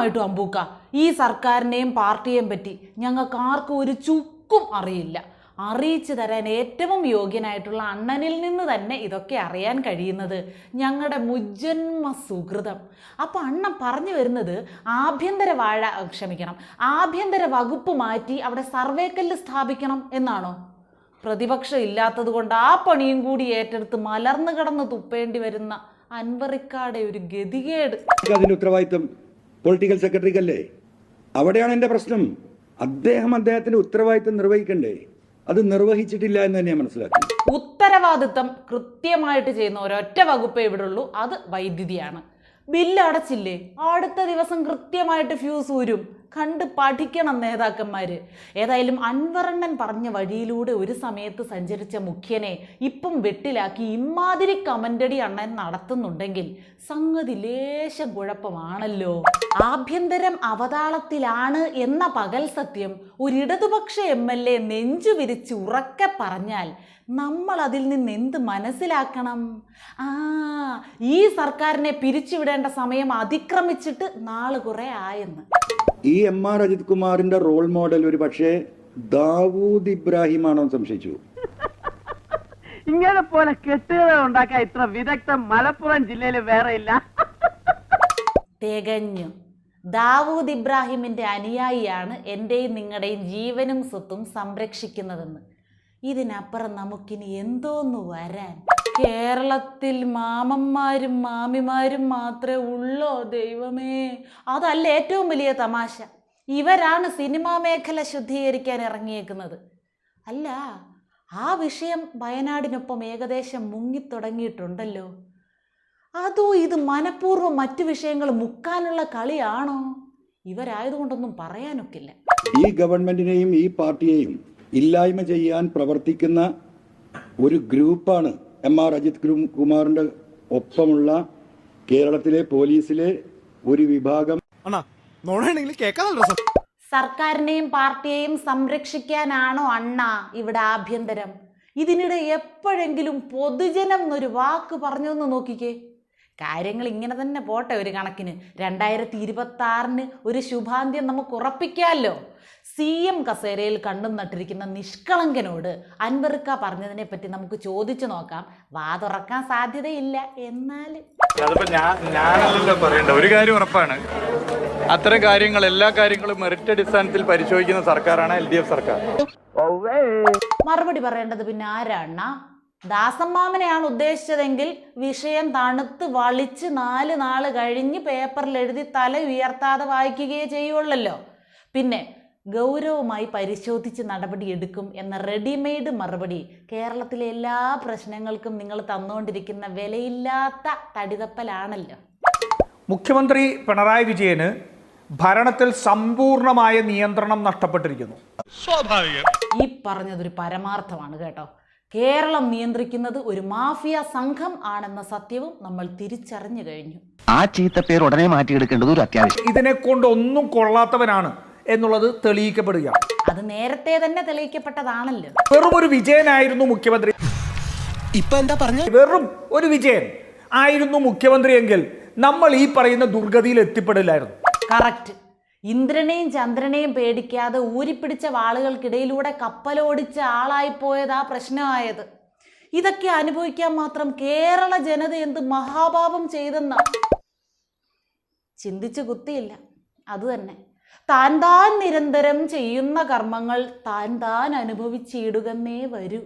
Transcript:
സത്യമായിട്ടും അമ്പൂക്ക ഈ സർക്കാരിനെയും പാർട്ടിയെയും പറ്റി ഞങ്ങൾക്ക് ആർക്കും ഒരു ചുക്കും അറിയില്ല. അറിയിച്ചു തരാൻ ഏറ്റവും യോഗ്യനായിട്ടുള്ള അണ്ണനിൽ നിന്ന് തന്നെ ഇതൊക്കെ അറിയാൻ കഴിയുന്നത് ഞങ്ങളുടെ മുജ്ജന്മ സുഹൃതം. അപ്പോൾ അണ്ണൻ പറഞ്ഞു വരുന്നത് ആഭ്യന്തര വാഴ ക്ഷമിക്കണം ആഭ്യന്തര വകുപ്പ് മാറ്റി അവിടെ സർവേക്കല്ല് സ്ഥാപിക്കണം എന്നാണോ? പ്രതിപക്ഷം ഇല്ലാത്തത് കൊണ്ട് ആ പണിയും കൂടി ഏറ്റെടുത്ത് മലർന്നു കിടന്ന് തുപ്പേണ്ടി വരുന്ന അൻവറിക്കാടെ ഒരു ഗതികേട്. അതിന്റെ ഉത്തരവാദിത്വം പൊളിറ്റിക്കൽ സെക്രട്ടറിക്കല്ലേ അവിടെയാണ് എന്റെ പ്രശ്നം. അദ്ദേഹം അദ്ദേഹത്തിന്റെ ഉത്തരവാദിത്വം നിർവഹിക്കണ്ടേ? അത് നിർവഹിച്ചിട്ടില്ല എന്ന് തന്നെ മനസ്സിലാക്കി ഉത്തരവാദിത്തം കൃത്യമായിട്ട് ചെയ്യുന്ന ഒരൊറ്റ വകുപ്പേ ഇവിടെ ഉള്ളൂ അത് വൈദ്യുതിയാണ്. ബില്ല് അടച്ചില്ലേ? അടുത്ത ദിവസം കൃത്യമായിട്ട് ഫ്യൂസ് ഊരും. കണ്ട് പഠിക്കണം നേതാക്കന്മാർ ഏതായാലും അൻവറണ്ണൻ പറഞ്ഞ വഴിയിലൂടെ ഒരു സമയത്ത് സഞ്ചരിച്ച മുഖ്യനെ ഇപ്പം വെട്ടിലാക്കി ഇമാതിരി കമന്റടി അണ്ണൻ നടത്തുന്നുണ്ടെങ്കിൽ സംഗതി ലേശം കുഴപ്പമാണല്ലോ. ആഭ്യന്തരം അവതാളത്തിലാണ് എന്ന പകൽ സത്യം ഒരിടതുപക്ഷ എം എൽ എ നെഞ്ചു വിരിച്ച് ഉറക്കെ പറഞ്ഞാൽ നമ്മൾ അതിൽ നിന്ന് എന്ത് മനസ്സിലാക്കണം? ആ ഈ സർക്കാരിനെ പിരിച്ചുവിടേണ്ട സമയം അതിക്രമിച്ചിട്ട് നാൾ കുറെ ആയെന്ന്. ഈ എം ആർ അജിത് കുമാറിന്റെ റോൾ മോഡൽ ഒരു പക്ഷേ ദാവൂദ് ഇബ്രാഹിം ആണോ എന്ന് സംശയിച്ചു. ഇങ്ങനെ പോലെ കെട്ടുകഥ ഉണ്ടാക്കാൻ ഇത്ര വിദഗ്ധം മലപ്പുറം ജില്ലയിൽ വേറെ ഇല്ല. തികഞ്ഞു. ദാവൂദ് ഇബ്രാഹിമിന്റെ അനുയായിയാണ് എന്റെയും നിങ്ങളുടെയും ജീവനും സ്വത്തും സംരക്ഷിക്കുന്നതെന്ന്. ഇതിനപ്പുറം നമുക്കിനി എന്തോന്ന് വരാൻ? കേരളത്തിൽ മാമന്മാരും മാമിമാരും മാത്രമേ ഉള്ളോ ദൈവമേ? അതല്ല ഏറ്റവും വലിയ തമാശ. ഇവരാണ് സിനിമാ മേഖല ശുദ്ധീകരിക്കാൻ ഇറങ്ങിയേക്കുന്നത്. അല്ല ആ വിഷയം വയനാടിനൊപ്പം ഏകദേശം മുങ്ങിത്തുടങ്ങിയിട്ടുണ്ടല്ലോ. അതോ ഇത് മനഃപൂർവം മറ്റു വിഷയങ്ങൾ മുക്കാനുള്ള കളിയാണോ? ഇവരായതുകൊണ്ടൊന്നും പറയാനൊക്കില്ല. ഈ ഗവൺമെന്റിനെയും ഈ പാർട്ടിയെയും ഇല്ലായ്മ ചെയ്യാൻ പ്രവർത്തിക്കുന്ന ഒരു ഗ്രൂപ്പാണ് എം ആർ അജിത് കുമാറിന്റെ ഒപ്പമുള്ള കേരളത്തിലെ പോലീസിലെ ഒരു വിഭാഗം. സർക്കാരിനെയും പാർട്ടിയെയും സംരക്ഷിക്കാനാണോ അണ്ണ ഇവിടെ ആഭ്യന്തരം? ഇതിനിടെ എപ്പോഴെങ്കിലും പൊതുജനം എന്നൊരു വാക്ക് പറഞ്ഞു എന്ന് നോക്കിക്കേ. കാര്യങ്ങൾ ഇങ്ങനെ തന്നെ പോട്ടെ ഒരു കണക്കിന്. രണ്ടായിരത്തി ഇരുപത്തി ആറിന് ഒരു ശുഭാന്ത്യം നമുക്ക് ഉറപ്പിക്കാമല്ലോ. സി എം കസേരയിൽ കണ്ണും നട്ടിരിക്കുന്ന നിഷ്കളങ്കനോട് അൻവർക്ക പറഞ്ഞതിനെ പറ്റി നമുക്ക് ചോദിച്ചു നോക്കാം. വാതുറക്കാൻ സാധ്യതയില്ല. എന്നാൽ പറയേണ്ട ഒരു കാര്യം ഉറപ്പാണ്. അത്തരം കാര്യങ്ങൾ എല്ലാ കാര്യങ്ങളും മെറിറ്റ് അടിസ്ഥാനത്തിൽ പരിശോധിക്കുന്ന സർക്കാരാണ് എൽ ഡി എഫ് സർക്കാർ. മറുപടി പറയേണ്ടത് പിന്നെ ആരാണ്? ദാസമ്മാമനെയാണ് ഉദ്ദേശിച്ചതെങ്കിൽ വിഷയം തണുത്ത് വളിച്ച് നാല് നാൾ കഴിഞ്ഞ് പേപ്പറിൽ എഴുതി തല ഉയർത്താതെ വായിക്കുകയേ ചെയ്യുള്ളല്ലോ. പിന്നെ ഗൗരവമായി പരിശോധിച്ച് നടപടി എടുക്കും എന്ന റെഡിമെയ്ഡ് മറുപടി കേരളത്തിലെ എല്ലാ പ്രശ്നങ്ങൾക്കും നിങ്ങൾ തന്നുകൊണ്ടിരിക്കുന്ന വിലയില്ലാത്ത തടിതപ്പലാണല്ലോ. മുഖ്യമന്ത്രി പിണറായി വിജയന് ഭരണത്തിൽ സമ്പൂർണമായ നിയന്ത്രണം നഷ്ടപ്പെട്ടിരിക്കുന്നു. സ്വാഭാവികം. ഈ പറഞ്ഞതൊരു പരമാർത്ഥമാണ് കേട്ടോ. കേരളം നിയന്ത്രിക്കുന്നത് ഒരു മാഫിയ സംഘം ആണെന്ന സത്യവും നമ്മൾ തിരിച്ചറിഞ്ഞു കഴിഞ്ഞു. ആ ചീത്ത പേര് ഉടനെ മാറ്റിയെടുക്കേണ്ടത് ഒരു അത്യാവശ്യം. ഇതിനെ കൊണ്ട് ഒന്നും കൊള്ളാത്തവനാണ് എന്നുള്ളത് തെളിയിക്കപ്പെടുകയാണ് അത് നേരത്തെ തന്നെ തെളിയിക്കപ്പെട്ടതാണല്ലോ. വെറും ഒരു വിജയനായിരുന്നു മുഖ്യമന്ത്രി. ഇപ്പൊ എന്താ പറഞ്ഞു? വെറും ഒരു വിജയൻ ആയിരുന്നു മുഖ്യമന്ത്രി എങ്കിൽ നമ്മൾ ഈ പറയുന്ന ദുർഗതിയിൽ എത്തിപ്പെടില്ലായിരുന്നു. കറക്റ്റ്. ഇന്ദ്രനെയും ചന്ദ്രനെയും പേടിക്കാതെ ഊരിപ്പിടിച്ച വാളുകൾക്കിടയിലൂടെ കപ്പലോടിച്ച ആളായി പോയത് ആ പ്രശ്നമായത്. ഇതൊക്കെ അനുഭവിക്കാൻ മാത്രം കേരള ജനത എന്ത് മഹാപാപം ചെയ്തെന്ന? ചിന്തിച്ചു കുത്തിയില്ല. അത് തന്നെ. താൻ താൻ നിരന്തരം ചെയ്യുന്ന കർമ്മങ്ങൾ താൻ താൻ അനുഭവിച്ചിടുകന്നേ വരൂ.